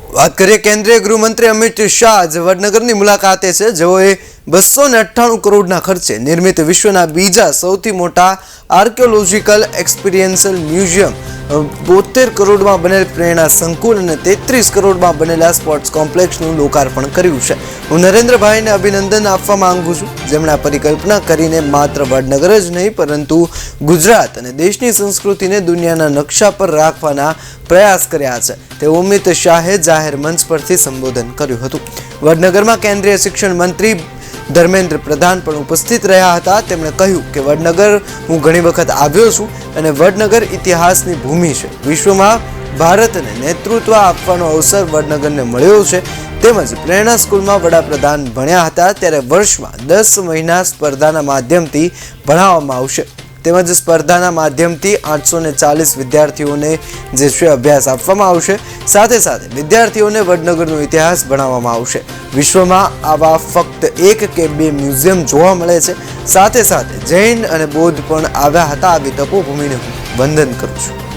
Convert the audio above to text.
વાત કરીએ કેન્દ્રીય ગૃહમંત્રી અમિત શાહ આજે વડનગરની મુલાકાતે છે, જેઓએ બસો ને અઠ્ઠાણું કરોડના ખર્ચે નિર્મિત વિશ્વના બીજા સૌથી મોટા આર્કિયોલોજીકલ એક્સપિરિયન્સલ મ્યુઝિયમ બોતેર કરોડમાં બનેલ પ્રેરણા સંકુલ અને તેત્રીસ કરોડમાં બનેલા સ્પોર્ટ્સ કોમ્પ્લેક્સનું લોકાર્પણ કર્યું છે. હું નરેન્દ્રભાઈને અભિનંદન આપવા માંગુ છું. જેમણે આ પરિકલ્પના કરીને માત્ર વડનગર જ નહીં, પરંતુ ગુજરાત અને દેશની સંસ્કૃતિને દુનિયાના નકશા પર રાખવાના પ્રયાસ કર્યા છે. તેવું અમિત શાહે જાહેર મંચ પરથી સંબોધન કર્યું હતું. વડનગરમાં કેન્દ્રીય શિક્ષણ મંત્રી ધર્મેન્દ્ર પ્રધાન પણ ઉપસ્થિત રહ્યા હતા. તેમણે કહ્યું કે વડનગર, હું ઘણી વખત આવ્યો છું અને વડનગર ઇતિહાસની ભૂમિ છે. વિશ્વમાં ભારતને નેતૃત્વ આપવાનો અવસર વડનગરને મળ્યો છે. તેમજ પ્રેરણા સ્કૂલમાં વડાપ્રધાન ભણ્યા હતા. ત્યારે વર્ષમાં દસ મહિના સ્પર્ધાના માધ્યમથી ભણાવવામાં આવશે. તેમજ સ્પર્ધાના માધ્યમથી આઠસો ને ચાલીસ વિદ્યાર્થીઓને જે છે અભ્યાસ આપવામાં આવશે. સાથે સાથે વિદ્યાર્થીઓને વડનગરનો ઇતિહાસ ભણાવવામાં આવશે. વિશ્વમાં આવા ફક્ત એક કે બે મ્યુઝિયમ જોવા મળે છે. સાથે સાથે જૈન અને બૌદ્ધ પણ આવ્યા હતા. આવી તપોભૂમિને વંદન કરું છું.